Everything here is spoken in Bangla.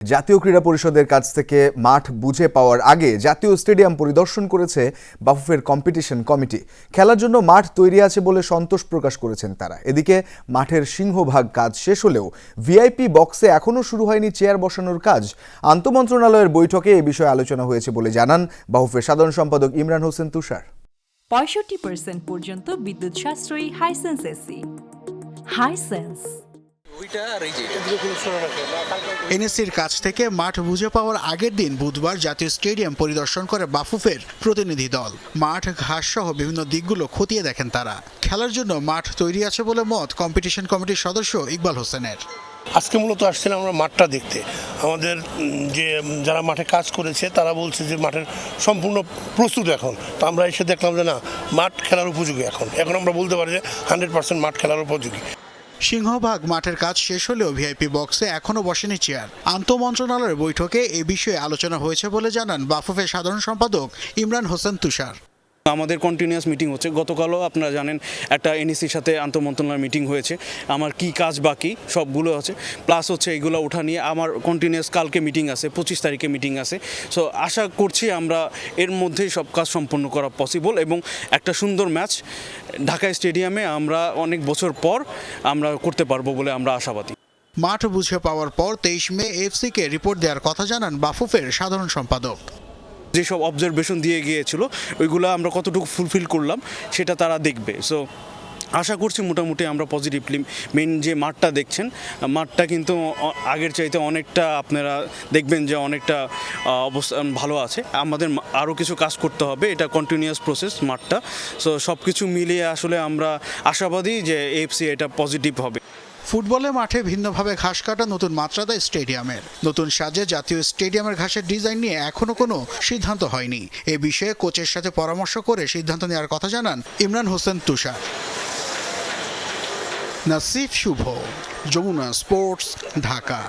জাতীয় ক্রীড়া পরিষদের কাছ থেকে মাঠ বুঝে পাওয়ার আগে জাতীয় স্টেডিয়াম পরিদর্শন করেছে বাফুফের কম্পিটিশন কমিটি খেলার জন্য মাঠ তৈরি আছে বলে সন্তোষ প্রকাশ করেছেন তারা। এদিকে মাঠের সিংহভাগ কাজ শেষ হলেও ভিআইপি বক্সে এখনও শুরু হয়নি চেয়ার বসানোর কাজ। আন্তমন্ত্রণালয়ের বৈঠকে এ বিষয়ে আলোচনা হয়েছে বলে জানান বাফুফের সাধারণ সম্পাদক ইমরান হোসেন তুষার। পঁয়ষট্টি পর্যন্ত বিদ্যুৎ সাশ্রয়ী হাইসেন্স এসি হাইসেন্স এনএসসির কাছ থেকে মাঠ বুঝে পাওয়ার আগের দিন বুধবার জাতীয় স্টেডিয়াম পরিদর্শন করে বাফুফের প্রতিনিধি দল। মাঠ ঘাস সহ বিভিন্ন দিকগুলো খতিয়ে দেখেন তারা। খেলার জন্য মাঠ তৈরি আছে বলে মত কম্পিটিশন কমিটির সদস্য ইকবাল হোসেনের। আজকে মূলত আসছিলাম আমরা মাঠটা দেখতে। আমাদের যে যারা মাঠে কাজ করেছে তারা বলছে যে মাঠের সম্পূর্ণ প্রস্তুত এখন। তো আমরা এসে দেখলাম যে না মাঠ খেলার উপযোগী এখন। এখন আমরা বলতে পারি যে হান্ড্রেড পার্সেন্ট মাঠ খেলার উপযোগী। সিংহভাগ মাঠের কাজ শেষ হলেও ভিআইপি বক্সে এখনও বসেনি চেয়ার। আন্তমন্ত্রণালয়ের বৈঠকে এ বিষয়ে আলোচনা হয়েছে বলে জানান বাফুফের সাধারণ সম্পাদক ইমরান হোসেন তুষার। আমাদের কন্টিনিউয়াস মিটিং হচ্ছে। গতকালও আপনারা জানেন, একটা এনএসির সাথে আন্তঃমন্ত্রণালয় মিটিং হয়েছে। আমার কি কাজ বাকি, সবগুলো আছে। প্লাস হচ্ছে এগুলো ওঠা নিয়ে আমার কন্টিনিউয়াস কালকে মিটিং আছে, পঁচিশ তারিখে মিটিং আছে। সো আশা করছি আমরা এর মধ্যেই সব কাজ সম্পন্ন করা পসিবল এবং একটা সুন্দর ম্যাচ ঢাকা স্টেডিয়ামে আমরা অনেক বছর পর আমরা করতে পারব বলে আমরা আশাবাদী। মাঠ বুঝে পাওয়ার পর তেইশ মে এফসিকে রিপোর্ট দেওয়ার কথা জানান বাফুফের সাধারণ সম্পাদক। যেসব অবজারভেশন দিয়ে গিয়েছিল, ওইগুলো আমরা কতটুকু ফুলফিল করলাম, সেটা তারা দেখবে। সো আশা করছি মোটামুটি আমরা পজিটিভলি মেন যে মাঠটা দেখছেন, মাঠটা কিন্তু আগের চাইতে অনেকটা আপনারা দেখবেন যে অনেকটা অবস্থান ভালো আছে। আমাদের আরও কিছু কাজ করতে হবে, এটা কন্টিনিউয়াস প্রসেস মাঠটা। সো সব কিছু মিলিয়ে আসলে আমরা আশাবাদী যে এফসি এটা পজিটিভ হবে। ফুটবলের মাঠে ভিন্নভাবে ঘাস কাটা নতুন মাত্রা দেয় স্টেডিয়ামের। নতুন সাজে জাতীয় স্টেডিয়ামের ঘাসের ডিজাইন নিয়ে এখনও কোনো সিদ্ধান্ত হয়নি। এ বিষয়ে কোচের সাথে পরামর্শ করে সিদ্ধান্ত নেওয়ার কথা জানান ইমরান হোসেন তুষার। নাসিফ শুভ, যমুনা স্পোর্টস, ঢাকা।